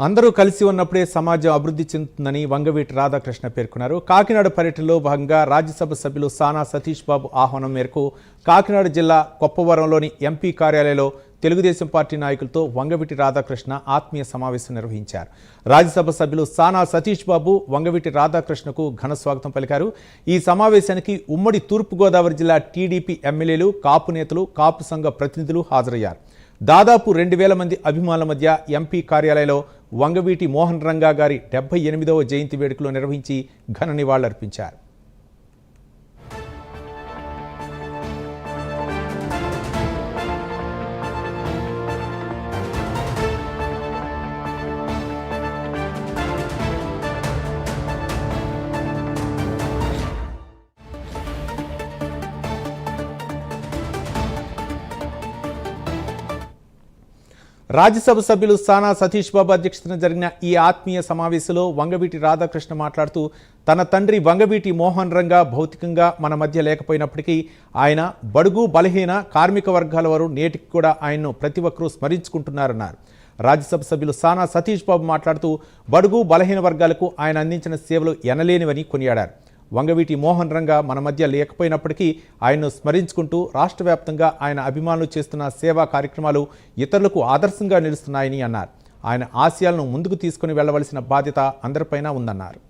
అందరూ కలిసి ఉన్నప్పుడే సమాజం అభివృద్ధి చెందుతుందని వంగవీటి రాధాకృష్ణ పేర్కొన్నారు. కాకినాడ పర్యటనలో భాగంగా రాజ్యసభ సభ్యులు సానా సతీష్ బాబు ఆహ్వానం మేరకు కాకినాడ జిల్లా కొప్పవరంలోని ఎంపీ కార్యాలయంలో తెలుగుదేశం పార్టీ నాయకులతో వంగవీటి రాధాకృష్ణ ఆత్మీయ సమావేశం నిర్వహించారు. రాజ్యసభ సభ్యులు సానా సతీష్ బాబు వంగవీటి రాధాకృష్ణకు ఘన స్వాగతం పలికారు. ఈ సమావేశానికి ఉమ్మడి తూర్పుగోదావరి జిల్లా టీడీపీ ఎమ్మెల్యేలు కాపు నేతలు కాపు సంఘ ప్రతినిధులు హాజరయ్యారు. దాదాపు రెండు వేల మంది అభిమానుల మధ్య ఎంపీ కార్యాలయంలో వంగవీటి మోహన్ రంగా గారి డెబ్బై ఎనిమిదవ జయంతి వేడుకలు నిర్వహించి ఘన నివాళులర్పించారు. రాజ్యసభ సభ్యులు సానా సతీష్ బాబు అధ్యక్షతన జరిగిన ఈ ఆత్మీయ సమావేశంలో వంగవీటి రాధాకృష్ణ మాట్లాడుతూ తన తండ్రి వంగవీటి మోహన్ రంగా భౌతికంగా మన మధ్య లేకపోయినప్పటికీ ఆయన బడుగు బలహీన కార్మిక వర్గాల వారు నేటికి కూడా ఆయన్ను ప్రతి ఒక్కరూ స్మరించుకుంటున్నారన్నారు. రాజ్యసభ సభ్యులు సానా సతీష్ బాబు మాట్లాడుతూ బడుగు బలహీన వర్గాలకు ఆయన అందించిన సేవలు ఎనలేనివని కొనియాడారు. వంగవీటి మోహన్ రంగ మన మధ్య లేకపోయినప్పటికీ ఆయన్ను స్మరించుకుంటూ రాష్ట్ర వ్యాప్తంగా ఆయన అభిమానులు చేస్తున్న సేవా కార్యక్రమాలు ఇతరులకు ఆదర్శంగా నిలుస్తున్నాయని అన్నారు. ఆయన ఆశయాలను ముందుకు తీసుకుని వెళ్ళవలసిన బాధ్యత అందరిపైన ఉందన్నారు.